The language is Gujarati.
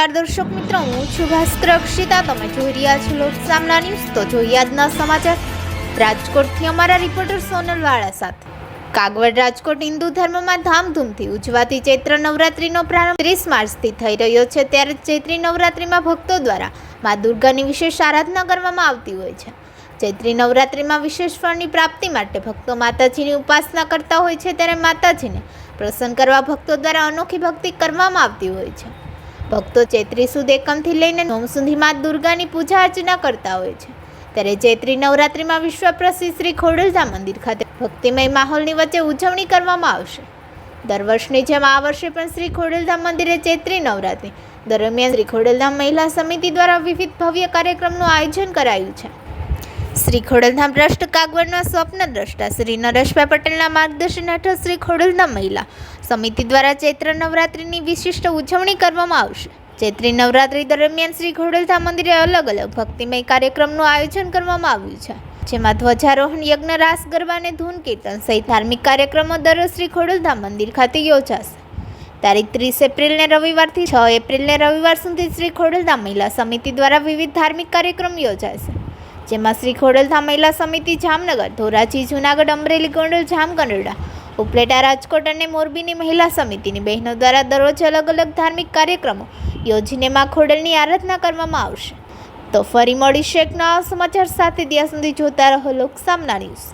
નમસ્કાર દર્શક મિત્રો, હું છું ભાસ્કર અક્ષિતા. તમે જોઈ રહ્યા છો લોક સામના ન્યૂઝ. તો જોઈએ આજના સમાચાર. રાજકોટથી અમારા રિપોર્ટર સોનલ વાળા સાથે. કાગવડ રાજકોટ હિન્દુ ધર્મમાં ધામધૂમથી ઉજવાતી ચૈત્ર નવરાત્રિનો પ્રારંભ ત્રીસ માર્ચથી થઈ રહ્યો છે, ત્યારે ચૈત્રી નવરાત્રિમાં ભક્તો દ્વારા મા દુર્ગાની વિશેષ આરાધના કરવામાં આવતી હોય છે. ચૈત્રી નવરાત્રિમાં વિશેષ ફળની પ્રાપ્તિ માટે ભક્તો માતાજીની ઉપાસના કરતા હોય છે, ત્યારે માતાજીને પ્રસન્ન કરવા ભક્તો દ્વારા અનોખી ભક્તિ કરવામાં આવતી હોય છે. ભક્તો ચૈત્રી સુદ એકમથી લઈને નોમ સુધીમાં દુર્ગાની પૂજા અર્ચના કરતા હોય છે. ત્યારે ચૈત્રી નવરાત્રિમાં વિશ્વ પ્રસિદ્ધ શ્રી ખોડલધામ મંદિર ખાતે ભક્તિમય માહોલની વચ્ચે ઉજવણી કરવામાં આવશે. દર વર્ષની જેમ આ વર્ષે પણ શ્રી ખોડલધામ મંદિરે ચૈત્રી નવરાત્રિ દરમિયાન શ્રી ખોડલધામ મહિલા સમિતિ દ્વારા વિવિધ ભવ્ય કાર્યક્રમનું આયોજન કરાયું છે. શ્રી ખોડલધામ ટ્રસ્ટ કાગવડના સ્વપ્ન દ્રષ્ટા શ્રી નરેશભાઈ પટેલના માર્ગદર્શન હેઠળ શ્રી ખોડલધામ મહિલા સમિતિ દ્વારા ચૈત્ર નવરાત્રિની વિશિષ્ટ ઉજવણી કરવામાં આવશે. ચૈત્રી નવરાત્રિ દરમિયાન શ્રી ખોડલધામ મંદિરે અલગ અલગ ભક્તિમય કાર્યક્રમનું આયોજન કરવામાં આવ્યું છે. જેમાં ધ્વજારોહણ યજ્ઞ રાસ ગરબા અને ધૂન કીર્તન સહિત ધાર્મિક કાર્યક્રમો દર શ્રી ખોડલધામ મંદિર ખાતે યોજાશે. તારીખ ત્રીસ એપ્રિલને રવિવારથી છ એપ્રિલને રવિવાર સુધી શ્રી ખોડલધામ મહિલા સમિતિ દ્વારા વિવિધ ધાર્મિક કાર્યક્રમ યોજાશે. જેમાં શ્રી ખોડલધામ મહિલા સમિતિ જામનગર, ધોરાજી, જૂનાગઢ, અમરેલી, ગોંડલ જામકંડોરડા ઉપલેટા રાજકોટ અને મોરબીની મહિલા સમિતિની બહેનો દ્વારા દરરોજ અલગ અલગ ધાર્મિક કાર્યક્રમો યોજીને માં ખોડલની આરાધના કરવામાં આવશે. તો ફરી મળીશું એક નવા સમાચાર સાથે. ત્યાં સુધી જોતા રહો લોક સામના ન્યૂઝ.